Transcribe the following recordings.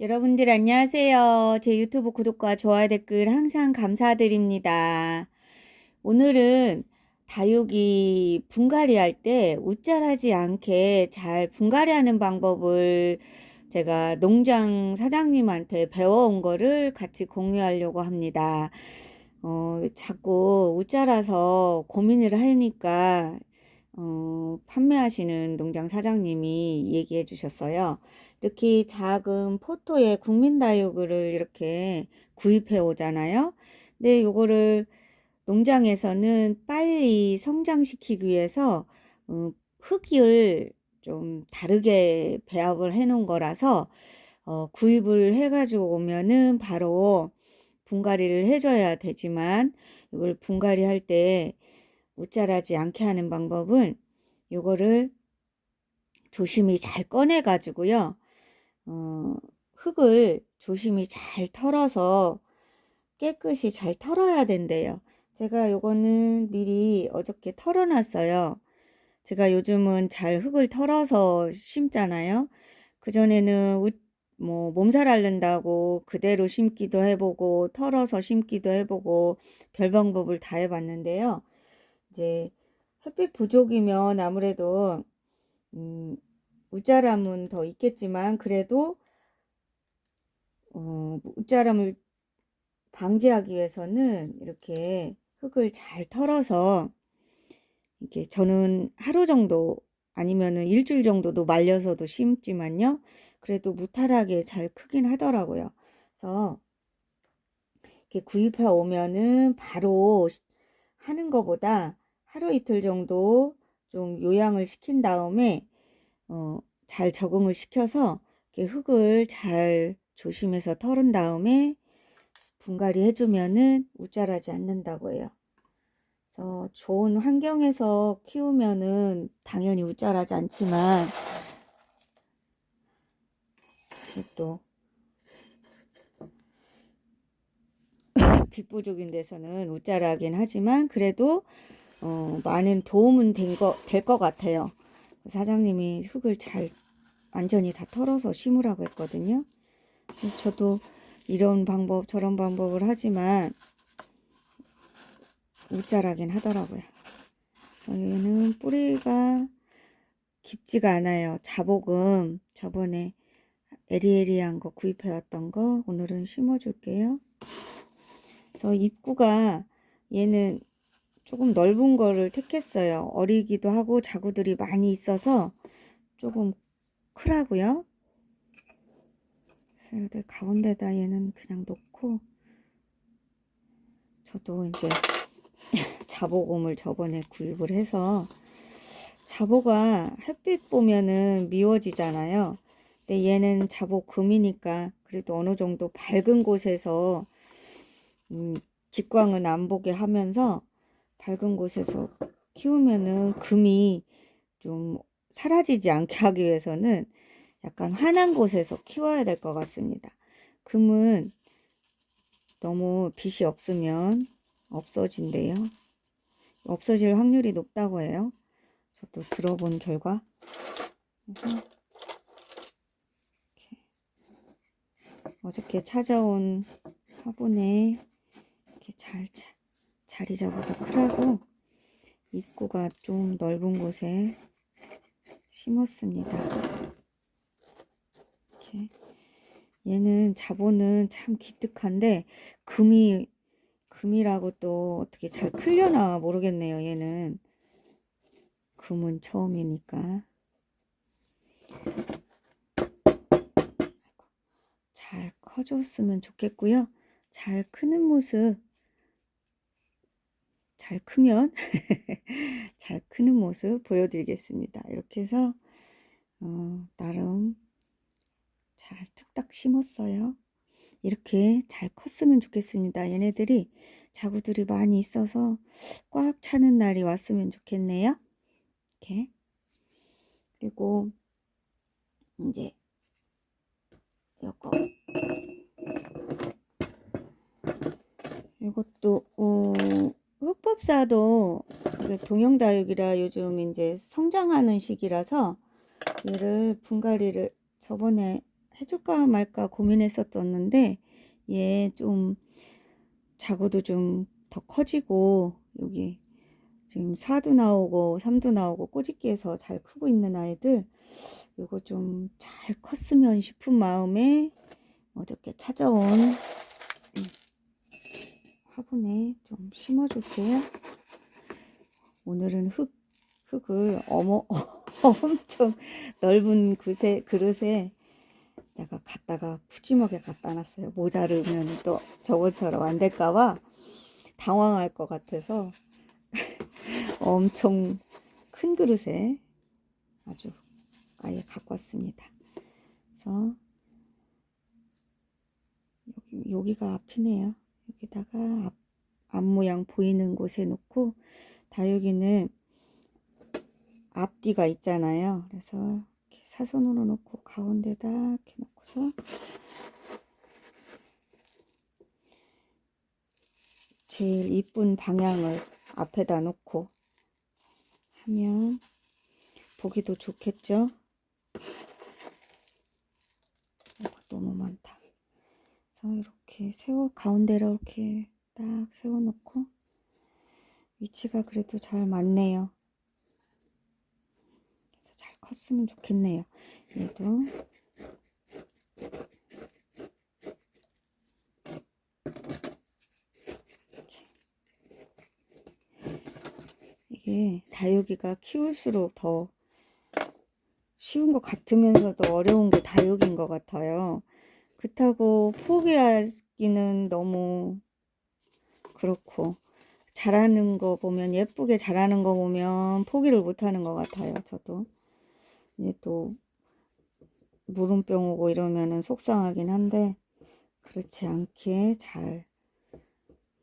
여러분들 안녕하세요. 제 유튜브 구독과 좋아요 댓글 항상 감사드립니다. 오늘은 다육이 분갈이 할 때 웃잘하지 않게 잘 분갈이 하는 방법을 제가 농장 사장님한테 배워온 거를 같이 공유하려고 합니다. 어, 자꾸 웃자라서 고민을 하니까 어, 판매하시는 농장 사장님이 얘기해 주셨어요. 이렇게 작은 포토에 국민다육을 이렇게 구입해 오잖아요. 근데 요거를 농장에서는 빨리 성장시키기 위해서 어, 흙을 좀 다르게 배합을 해 놓은 거라서 어, 구입을 해가지고 오면은 바로 분갈이를 해줘야 되지만 이걸 분갈이 할 때 웃자라지 않게 하는 방법은 요거를 조심히 잘 꺼내 가지고요. 어, 흙을 조심히 잘 털어서 깨끗이 잘 털어야 된대요. 제가 요거는 미리 어저께 털어놨어요. 제가 요즘은 잘 흙을 털어서 심잖아요. 그전에는 뭐 몸살 앓는다고 그대로 심기도 해보고 털어서 심기도 해보고 별 방법을 다 해봤는데요. 이제 햇빛 부족이면 아무래도 음, 웃자람은 더 있겠지만 그래도 어, 웃자람을 방지하기 위해서는 이렇게 흙을 잘 털어서 이렇게 저는 하루 정도 아니면은 일주일 정도도 말려서도 심지만요. 그래도 무탈하게 잘 크긴 하더라고요. 그래서 이렇게 구입해 오면은 바로 하는 것보다 하루 이틀 정도 좀 요양을 시킨 다음에 어, 잘 적응을 시켜서 흙을 잘 조심해서 털은 다음에 분갈이 해주면은 우짤하지 않는다고 해요. 그래서 좋은 환경에서 키우면은 당연히 우짤하지 않지만 또 빛부족인 데서는 우짤하긴 하지만 그래도 어, 많은 도움은 될것 같아요. 사장님이 흙을 잘 완전히 다 털어서 심으라고 했거든요. 저도 이런 방법 저런 방법을 하지만 우짤하긴 하더라고요. 얘는 뿌리가 깊지가 않아요. 자복음 저번에 에리에리한 거 구입해 왔던 거 오늘은 심어 줄게요. 그래서 입구가 얘는 조금 넓은 거를 택했어요. 어리기도 하고 자구들이 많이 있어서 조금 크라고요. 그래서 가운데다 얘는 그냥 놓고 저도 이제 자보곰을 저번에 구입을 해서 자보가 햇빛 보면은 미워지잖아요. 근데 얘는 자보 금이니까 그래도 어느 정도 밝은 곳에서 음, 직광은 안 보게 하면서 밝은 곳에서 키우면은 금이 좀 사라지지 않게 하기 위해서는 약간 환한 곳에서 키워야 될 것 같습니다. 금은 너무 빛이 없으면 없어진대요. 없어질 확률이 높다고 해요. 저도 들어본 결과. 어저께 찾아온 화분에 이렇게 잘 자리 잡아서 크라고 입구가 좀 넓은 곳에 심었습니다. 이렇게 얘는 자보는 참 기특한데 금이 금이라고 또 어떻게 잘 클려나 모르겠네요. 얘는 금은 처음이니까 잘 커줬으면 좋겠고요. 잘 크는 모습 잘 크면 잘 크는 모습 보여드리겠습니다. 이렇게 해서 어, 나름 잘 뚝딱 심었어요. 이렇게 잘 컸으면 좋겠습니다. 얘네들이 자구들이 많이 있어서 꽉 차는 날이 왔으면 좋겠네요. 이렇게 그리고 이제 요거 이것도 어, 흑법사도 동영다육이라 요즘 이제 성장하는 시기라서 얘를 분갈이를 저번에 해줄까 말까 고민했었었는데 얘 좀 자구도 좀 더 커지고 여기 지금 4도 나오고 3도 나오고 꼬집기에서 잘 크고 있는 아이들 요거 좀 잘 컸으면 싶은 마음에 어저께 찾아온 음, 화분에 좀 심어줄게요. 오늘은 흙, 흙을 어머, 엄청 넓은 그새, 그릇에 내가 갖다가 푸짐하게 갖다 놨어요. 모자르면 또 저번처럼 안 될까봐 당황할 것 같아서 엄청 큰 그릇에 아주 아예 갖고 왔습니다. 그래서 여기, 여기가 앞이네요. 여기다가 앞, 앞 모양 보이는 곳에 놓고 다육이는 앞뒤가 있잖아요. 그래서 사선으로 놓고 가운데다 이렇게 놓고서 제일 이쁜 방향을 앞에다 놓고 하면 보기도 좋겠죠? 너무 많다. 그래서 이렇게 세워 가운데로 이렇게 딱 세워 놓고 위치가 그래도 잘 맞네요. 그래서 잘 컸으면 좋겠네요. 얘도 이게 다육이가 키울수록 더 쉬운 것 같으면서도 어려운 게 다육인 것 같아요. 그렇다고 포기하 기는 너무 그렇고 잘하는 거 보면 예쁘게 잘하는 거 보면 포기를 못하는 것 같아요. 저도 이제 또 물음병 오고 이러면은 속상하긴 한데 그렇지 않게 잘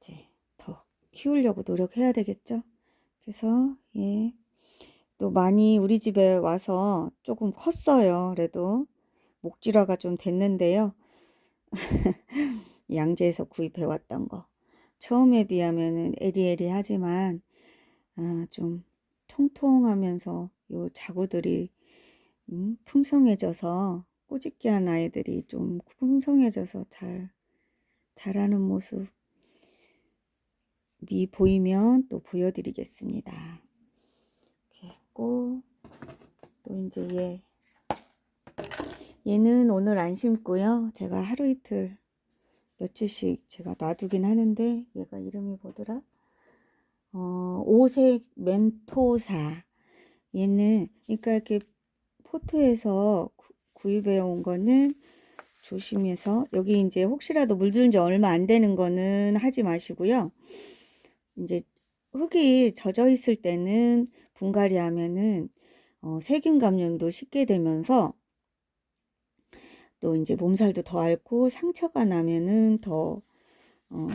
이제 더 키우려고 노력해야 되겠죠. 그래서 예. 또 많이 우리 집에 와서 조금 컸어요. 그래도 목질화가 좀 됐는데요. 양재에서 구입해 왔던 거. 처음에 비하면은 에리에리하지만 아, 좀 통통하면서 요 자구들이 음, 풍성해져서 꼬집기한 아이들이 좀 풍성해져서 잘 자라는 모습 미 보이면 또 보여드리겠습니다. 했고 또 이제 얘 얘는 오늘 안 심고요. 제가 하루 이틀 며칠씩 제가 놔두긴 하는데 얘가 이름이 뭐더라? 어, 오색 멘토사 얘는 그러니까 이렇게 포토에서 구, 구입해 온 거는 조심해서 여기 이제 혹시라도 물들은 지 얼마 안 되는 거는 하지 마시고요. 이제 흙이 젖어 있을 때는 분갈이 하면은 어, 세균 감염도 쉽게 되면서 또 이제 몸살도 더 앓고 상처가 나면은 더 어,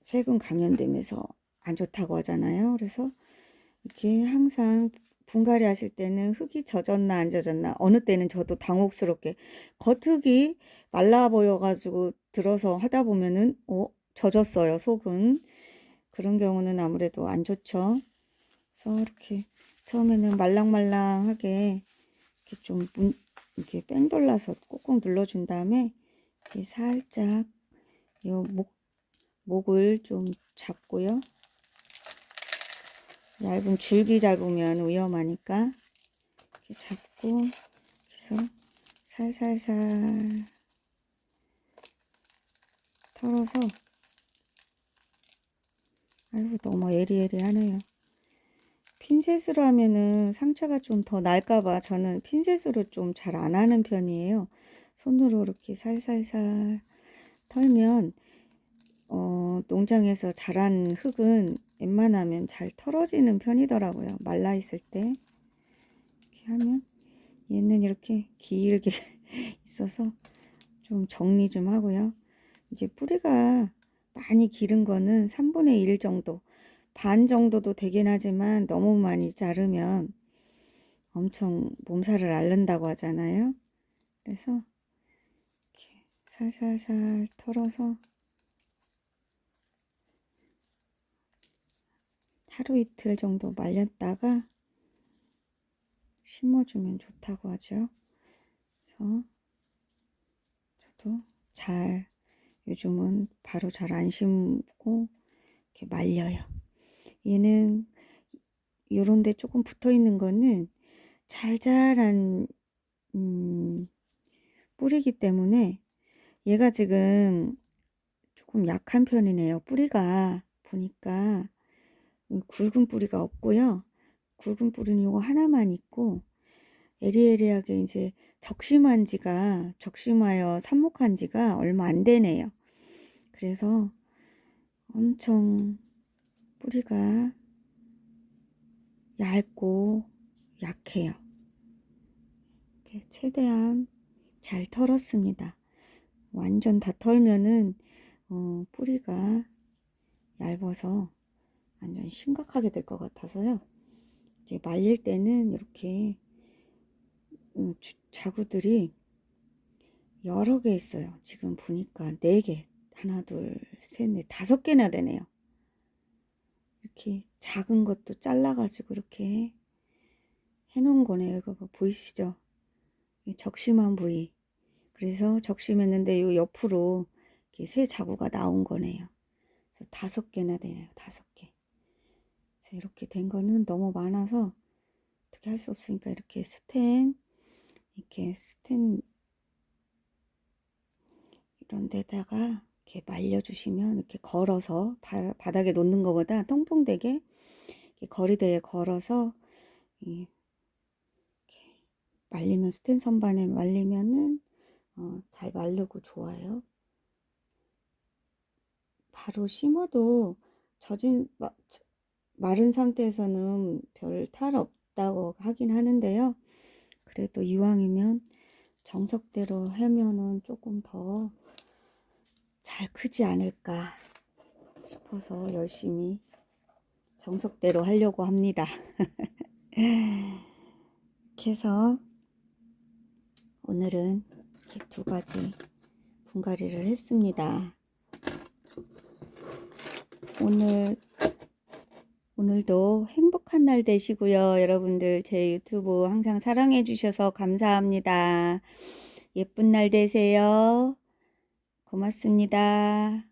세균 감염되면서 안 좋다고 하잖아요. 그래서 이렇게 항상 분갈이 하실 때는 흙이 젖었나 안 젖었나 어느 때는 저도 당혹스럽게 겉흙이 말라 보여가지고 들어서 하다 보면은 어 젖었어요 속은 그런 경우는 아무래도 안 좋죠. 그래서 이렇게 처음에는 말랑말랑하게 이렇게 좀 문, 이렇게 뺑 돌라서 꾹꾹 눌러준 다음에 이렇게 살짝 요 목, 목을 좀 잡고요. 얇은 줄기 잡으면 위험하니까 이렇게 잡고 그래서 살살살 털어서 아이고 너무 에리에리하네요. 핀셋으로 하면은 상처가 좀 더 날까봐 저는 핀셋으로 좀 잘 안 하는 편이에요. 손으로 이렇게 살살살 털면 어, 농장에서 자란 흙은 웬만하면 잘 털어지는 편이더라고요. 말라 있을 때 이렇게 하면 얘는 이렇게 길게 있어서 좀 정리 좀 하고요. 이제 뿌리가 많이 기른 거는 3분의 1 정도 반 정도도 되긴 하지만 너무 많이 자르면 엄청 몸살을 앓는다고 하잖아요. 그래서 살살살 털어서 하루 이틀 정도 말렸다가 심어주면 좋다고 하죠. 그래서 그래도 잘 요즘은 바로 잘 안 심고 이렇게 말려요. 얘는 요런 데 조금 붙어 있는 거는 잘 자란 음, 뿌리기 때문에 얘가 지금 조금 약한 편이네요. 뿌리가 보니까 굵은 뿌리가 없고요. 굵은 뿌리는 요거 하나만 있고 에리에리하게 이제 적심한 지가 적심하여 삽목한 지가 얼마 안 되네요. 그래서 엄청 뿌리가 얇고 약해요. 이렇게 최대한 잘 털었습니다. 완전 다 털면은 어, 뿌리가 얇아서 완전 심각하게 될 것 같아서요. 이제 말릴 때는 이렇게 음, 주- 자구들이 여러 개 있어요. 지금 보니까 네 개, 하나, 둘, 셋, 넷, 다섯 개나 되네요. 이렇게 작은 것도 잘라가지고 이렇게 해놓은 거네요. 이거 봐, 보이시죠? 이 적심한 부위. 그래서 적심했는데 요 옆으로 이렇게 새 자구가 나온 거네요. 다섯 개나 되네요. 다섯 개. 이렇게 된 거는 너무 많아서 어떻게 할 수 없으니까 이렇게 스텐 이렇게 스텐 이런 데다가 이렇게 말려주시면 이렇게 걸어서 바, 바닥에 놓는 것보다 이렇게 거리대에 걸어서 이- 이렇게 말리면 스텐 선반에 말리면은 어, 잘 마르고 좋아요. 바로 심어도 젖은 마, 마른 상태에서는 별 탈 없다고 하긴 하는데요. 그래도 이왕이면 정석대로 하면은 조금 더 잘 크지 않을까 싶어서 열심히 정석대로 하려고 합니다. 해서 오늘은 이렇게 두 가지 분갈이를 했습니다. 오늘 오늘도 행복한 날 되시고요. 여러분들 제 유튜브 항상 사랑해 주셔서 감사합니다. 예쁜 날 되세요. 고맙습니다.